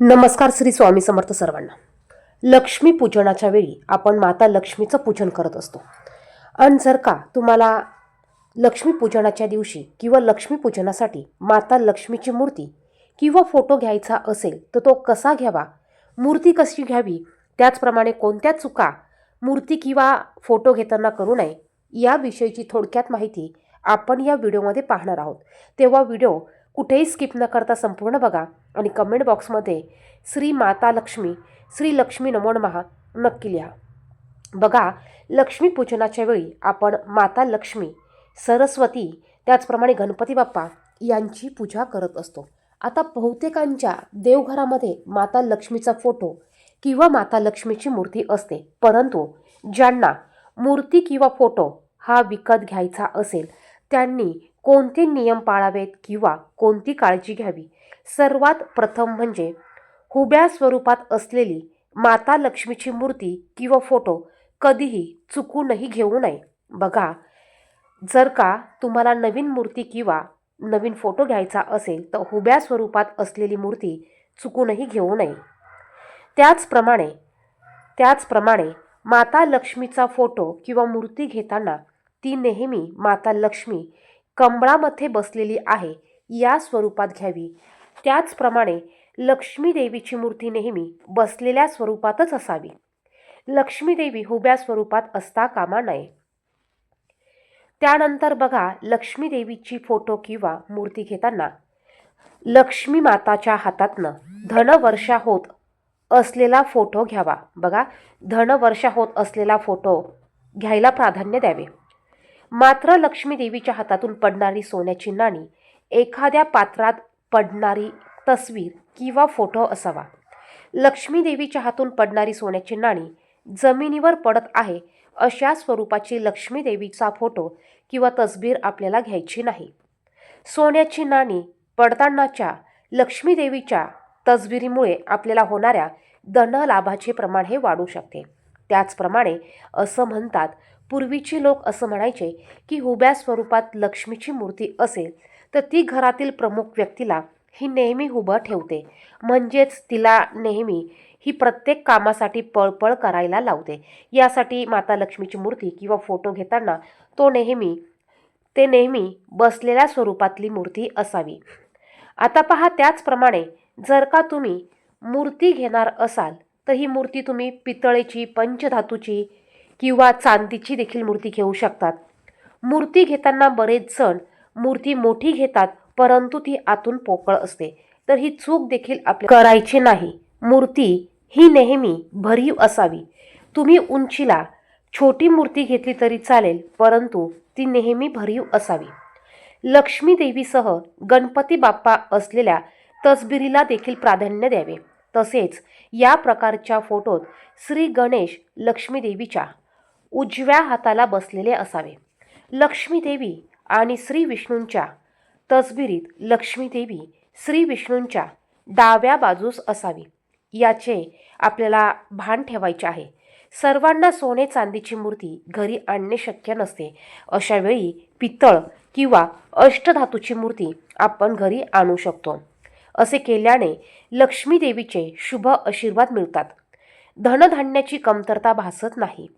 नमस्कार श्री स्वामी समर्थ सर्वांना. लक्ष्मी पूजनाच्या वेळी आपण माता लक्ष्मीचं पूजन करत असतो. आणि जर का तुम्हाला लक्ष्मी पूजनाच्या दिवशी किंवा लक्ष्मी पूजनासाठी माता लक्ष्मीची मूर्ती किंवा फोटो घ्यायचा असेल तर तो कसा घ्यावा? मूर्ती कशी घ्यावी? त्याचप्रमाणे कोणत्या चुका मूर्ती किंवा फोटो घेताना करू नये याविषयीची थोडक्यात माहिती आपण या व्हिडिओमध्ये पाहणार आहोत. तेव्हा व्हिडिओ कुठेही स्किप न करता संपूर्ण बघा आणि कमेंट बॉक्समध्ये श्री माता लक्ष्मी श्री लक्ष्मी नमो महा नक्की लिहा. बघा लक्ष्मी पूजनाच्या वेळी आपण माता लक्ष्मी सरस्वती त्याचप्रमाणे गणपती बाप्पा यांची पूजा करत असतो. आता बहुतेकांच्या देवघरामध्ये माता लक्ष्मीचा फोटो किंवा माता लक्ष्मीची मूर्ती असते. परंतु ज्यांना मूर्ती किंवा फोटो हा विकत घ्यायचा असेल त्यांनी कोणते नियम पाळावेत किंवा कोणती काळजी घ्यावी? सर्वात प्रथम म्हणजे हुब्या स्वरूपात असलेली माता लक्ष्मीची मूर्ती किंवा फोटो कधीही चुकूनही घेऊ नये. बघा जर का तुम्हाला नवीन मूर्ती किंवा नवीन फोटो घ्यायचा असेल तर हुब्या स्वरूपात असलेली मूर्ती चुकूनही घेऊ नये. त्याचप्रमाणे त्याचप्रमाणे माता लक्ष्मीचा फोटो किंवा मूर्ती घेताना ती नेहमी माता लक्ष्मी कंबळामध्ये बसलेली आहे. या स्वरूपात घ्यावी. त्याचप्रमाणे लक्ष्मी देवीची मूर्ती नेहमी बसलेल्या स्वरूपातच असावी. लक्ष्मीदेवी हुब्या स्वरूपात असता कामा नये. त्यानंतर बघा लक्ष्मीदेवीची फोटो किंवा मूर्ती घेताना लक्ष्मी माताच्या हातातनं धनवर्षा होत असलेला फोटो घ्यावा. बघा धनवर्षा होत असलेला फोटो घ्यायला प्राधान्य द्यावे. मात्र लक्ष्मी देवीच्या हातातून पडणारी सोन्याची नाणी एखाद्या पात्रात पडणारी तस्वीर किंवा फोटो असावा. लक्ष्मी देवीच्या हातून पडणारी सोन्याची नाणी जमिनीवर पडत आहे अशा स्वरूपाची लक्ष्मी देवीचा फोटो किंवा तस्वीर आपल्याला घ्यायची नाही. सोन्याची नाणी पडतानाच्या लक्ष्मी देवीच्या तस्बिरीमुळे आपल्याला होणाऱ्या धनलाभाचे प्रमाण हे वाढू शकते. त्याचप्रमाणे असं म्हणतात पूर्वीची लोक असं म्हणायचे की हुब्या स्वरूपात लक्ष्मीची मूर्ती असेल तर ती घरातील प्रमुख व्यक्तीला ही नेहमी हुबं ठेवते. म्हणजेच तिला नेहमी ही प्रत्येक कामासाठी पळपळ करायला लावते. यासाठी माता लक्ष्मीची मूर्ती किंवा फोटो घेताना तो नेहमी ते नेहमी बसलेल्या स्वरूपातली मूर्ती असावी. आता पहा त्याचप्रमाणे जर का तुम्ही मूर्ती घेणार असाल तर ही मूर्ती तुम्ही पितळेची पंचधातूची किंवा चांदीची देखील मूर्ती घेऊ शकतात. मूर्ती घेताना बरेच जण मूर्ती मोठी घेतात परंतु ती आतून पोकळ असते. तर ही चूक देखील आपल्या करायची नाही. मूर्ती ही नेहमी भरीव असावी. तुम्ही उंचीला छोटी मूर्ती घेतली तरी चालेल परंतु ती नेहमी भरीव असावी. लक्ष्मी देवीसह गणपती बाप्पा असलेल्या तसबिरीला देखील प्राधान्य द्यावे. तसेच या प्रकारच्या फोटोत श्री गणेश लक्ष्मी देवीच्या उजव्या हाताला बसलेले असावे. लक्ष्मी देवी आणि श्री विष्णूंच्या तसबिरीत लक्ष्मी देवी श्री विष्णूंच्या डाव्या बाजूस असावी. याचे आपल्याला भान ठेवायचे आहे. सर्वांना सोने चांदीची मूर्ती घरी आणणे शक्य नसते. अशावेळी पितळ किंवा अष्टधातूची मूर्ती आपण घरी आणू शकतो. असे केल्याने लक्ष्मी देवीचे शुभ आशीर्वाद मिळतात. धनधान्याची कमतरता भासत नाही.